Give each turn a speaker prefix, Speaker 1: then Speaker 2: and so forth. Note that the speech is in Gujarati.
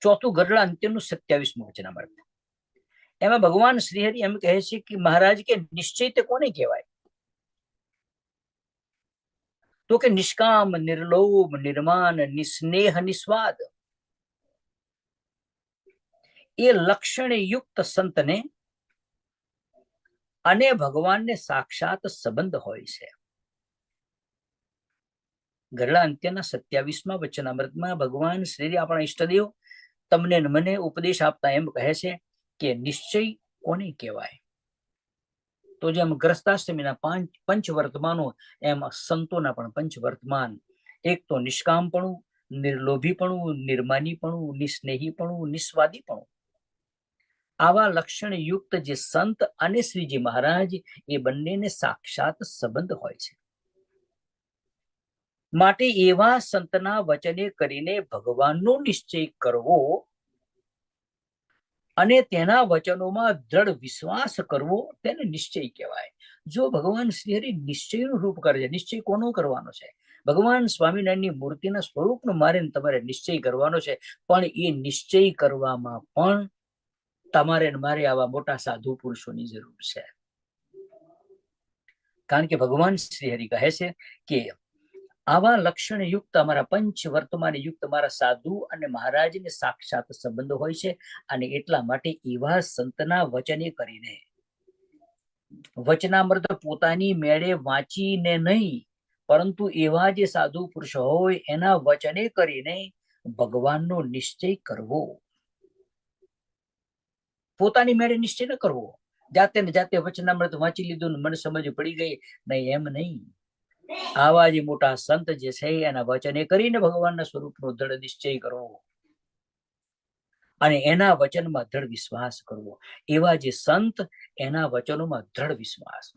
Speaker 1: ચોથું ગરડા અંત્યનું સત્યાવીસમું વચનામૃત એમાં ભગવાન શ્રીહરિ એમ કહે છે કે મહારાજ કે નિશ્ચય તે કોને કહેવાય? તો કે નિષ્કામ, નિર્લોભ નિર્માન નિસ્નેહ, નિસ્વાદ. એ લક્ષણ યુક્ત સંતને અને ભગવાનને સાક્ષાત સંબંધ હોય છે. ગરડા અંત્યના સત્યાવીસમાં વચનામૃતમાં ભગવાન શ્રી આપણા ઈષ્ટદેવ તમને મને ઉપદેશ આપતા એમ કહે છે કે નિશ્ચય કોને કહેવાય? તો જેમ ગ્રસ્તાષ્ટમીના પાંચ પંચ વર્તમાનો એમ સંતોના પણ પંચ વર્તમાન એક તો નિષ્કામપણું, નિર્લોભીપણું, નિર્માનીપણું, નિસ્નેહીપણું, નિસ્વાદીપણું. આવા લક્ષણ યુક્ત જે સંત અને શ્રીજી મહારાજ એ બંનેને સાક્ષાત સંબંધ હોય છે. માટે એવા સંતના વચને કરીને ભગવાનનો નિશ્ચય કરવો અને તેના વચનોમાં દ્રઢ વિશ્વાસ કરવો તેને નિશ્ચય કહેવાય. જો ભગવાન શ્રી નિશ્ચયનું રૂપ કરે છે, નિશ્ચય કોનો કરવાનો છે? ભગવાન સ્વામિનારાયણની મૂર્તિના સ્વરૂપનો મારે તમારે નિશ્ચય કરવાનો છે, પણ એ નિશ્ચય કરવામાં પણ તમારે મારે આવા મોટા સાધુ પુરુષોની જરૂર છે. કારણ કે ભગવાન શ્રી હરિ કહે છે કે આવા લક્ષણ યુક્ત અમારા પંચ વર્તમાન યુક્ત અમારા સાધુ અને મહારાજને સાક્ષાત સંબંધ હોય છે અને એટલા માટે એવા સંતના વચને કરીને. વચનામૃત પોતાની મેળે વાંચીને નહીં, પરંતુ એવા જે સાધુ પુરુષ હોય એના વચને કરીને ભગવાનનો નિશ્ચય કરવો. પોતાની મેળે નિશ્ચય ન કરવો. જાતે ને જાતે વચનામૃત વાંચી લીધું મને સમજ પડી ગઈ. નહીં, એમ નહીં. આવા જે મોટા સંત જે છે એના વચને કરીને ભગવાનના સ્વરૂપનો દ્રઢ નિશ્ચય કરવો. અને એના વચનમાં દ્રઢ વિશ્વાસ કરવો. એવા જે સંત એના વચનોમાં દ્રઢ વિશ્વાસ.